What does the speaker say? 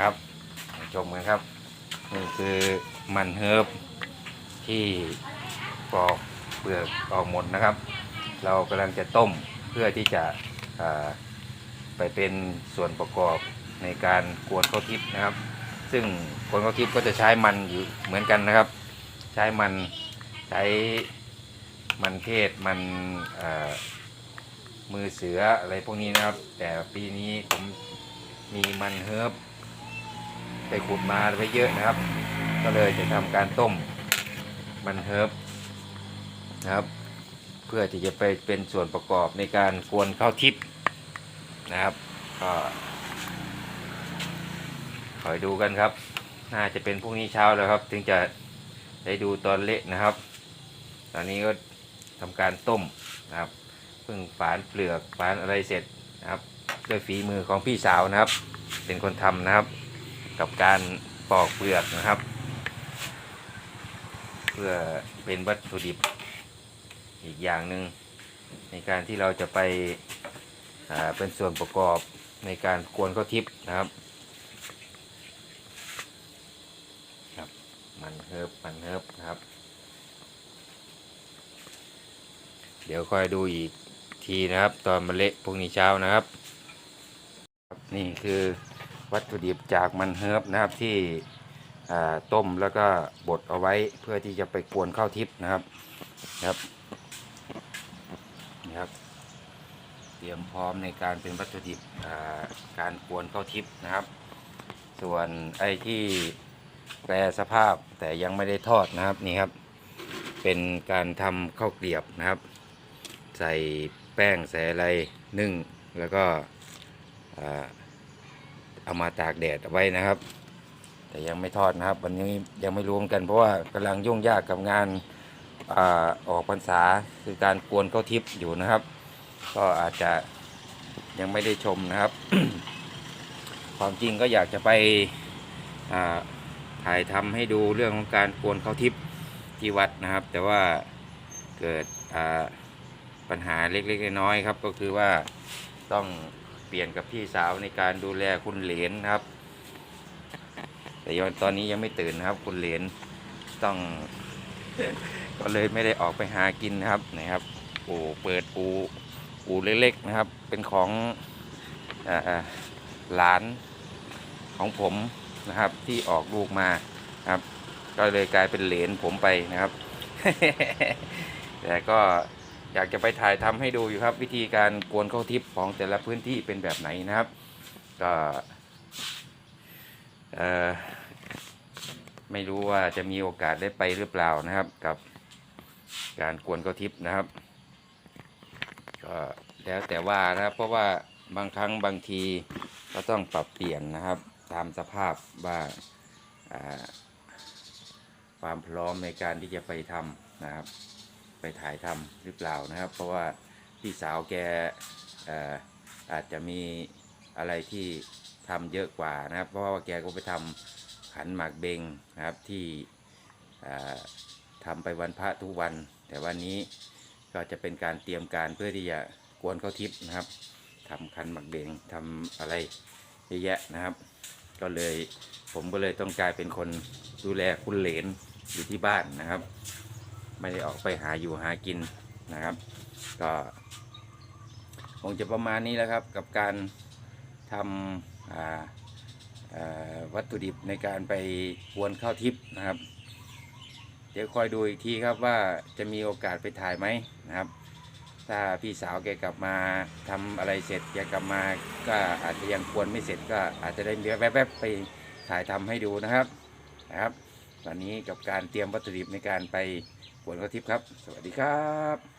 ครับชมกันครับนี่คือมันเฮิร์บที่ปอกเปลือกออกหมดนะครับ เรากำลังจะต้มเพื่อที่จะไปเป็นส่วนประกอบในการกวนข้าวทิพย์นะครับ ซึ่งกวนข้าวทิพย์ก็จะใช้มันอยู่เหมือนกันนะครับ ใช้มันใช้มันเทศมันมือเสืออะไรพวกนี้นะครับ แต่ปีนี้ผมมีมันเฮิร์บ ไปขุดมาไว้เยอะนะครับ ก็เลยจะทำการต้มมันเฮิร์บนะครับ เพื่อที่จะไปเป็นส่วนประกอบในการกวนข้าวทิพย์นะครับก็คอยดูกันครับ น่าจะเป็นพรุ่งนี้เช้าแล้วครับ ถึงจะได้ดูตอนเละนะครับ ตอนนี้ก็ทำการต้มนะครับเพิ่งฝานเปลือกฝานอะไรเสร็จนะครับ ด้วยฝีมือของพี่สาวนะครับ เป็นคนทำนะครับ กับการปอกเปลือกนะครับ เพื่อเป็นวัตถุดิบอีกอย่างหนึ่งในการที่เราจะไปเป็นส่วนประกอบในการกวนข้าวทิพย์นะครับครับมันเฮิบมันเฮิบนะครับ เดี๋ยวคอยดูอีกทีนะครับ ตอนมะเละพรุ่งนี้เช้านะครับ นี่คือ วัตถุดิบจากมันเฮิบนะครับที่ต้มแล้วก็บดเอาไว้เพื่อที่จะไปกวนข้าวทิพย์นะครับครับนี่ครับเตรียมพร้อมในการเป็นวัตถุดิบการกวนข้าวทิพย์นะครับ ส่วนไอ้ที่แปรสภาพแต่ยังไม่ได้ทอดนะครับนี่ครับ เป็นการทำข้าวเกลียบนะครับ ใส่แป้งใส่อะไรนึ่งแล้วก็อ่า เอามาตากแดดเอาไว้นะครับ แต่ยังไม่ทอดนะครับ วันนี้ยังไม่รู้เหมือนกันเพราะว่ากำลังยุ่งยากกับงานอออกพรรษาคือการกวนข้าวทิพย์อยู่นะครับ ก็อาจจะยังไม่ได้ชมนะครับ ความจริงก็อยากจะไปถ่ายทำให้ดูเรื่องของการกวนข้าวทิพย์ที่วัดนะครับ แต่ว่าเกิดปัญหาเล็กๆน้อยๆครับ ก็คือว่าต้อง เปลี่ยนกับพี่สาวในการดูแลคุณเหลนครับ แต่ยังตอนนี้ยังไม่ตื่นนะครับ คุณเหลนต้อง ก็เลยไม่ได้ออกไปหากินนะครับนะครับปูเปิดปูปูเล็กๆนะครับ เป็นของอหลานของผมนะครับ ที่ออกลูกมาครับ ก็เลยกลายเป็นเหลนผมไปนะครับ แต่ก็ อยากจะไปถ่ายทำให้ดูอยู่ครับ วิธีการกวนข้าวทิพย์ของแต่ละพื้นที่เป็นแบบไหนนะครับ ก็ไม่รู้ว่าจะมีโอกาสได้ไปหรือเปล่านะครับ กับการกวนข้าวทิพย์นะครับ ก็แล้วแต่ว่านะครับ เพราะว่าบางครั้งบางทีก็ต้องปรับเปลี่ยนนะครับ ตามสภาพว่าความพร้อมในการที่จะไปทำนะครับ ไปถ่ายทำหรือเปล่านะครับ เพราะว่าพี่สาวแกอ่อาจจะมีอะไรที่ทำเยอะกว่านะครับ เพราะว่าแกก็ไปทำขันหมากเบงนะครับที่อ่าทำไปวันพระทุกวัน แต่วันนี้ก็จะเป็นการเตรียมการเพื่อที่จะกวนเข้าทิพย์นะครับทำขันหมากเบงทำอะไรเยอะแยะนะครับ ก็เลยผมก็เลยต้องกลายเป็นคนดูแลคุณเหลนอยู่ที่บ้านนะครับ ไม่ได้ออกไปหาอยู่หากินนะครับ ก็คงจะประมาณนี้แล้วครับกับการทำวัตถุดิบในการไปกวนข้าวทิพย์นะครับ เดี๋ยวคอยดูอีกทีครับว่าจะมีโอกาสไปถ่ายไหมนะครับ ถ้าพี่สาวแกกลับมาทำอะไรเสร็จแกกลับมาก็อาจจะยังควรไม่เสร็จก็อาจจะได้แวบๆไปถ่ายทำให้ดูนะครับนะครับ ตอนนี้กับการเตรียมวัตถุดิบในการไป วนกระทิพย์ครับ สวัสดีครับ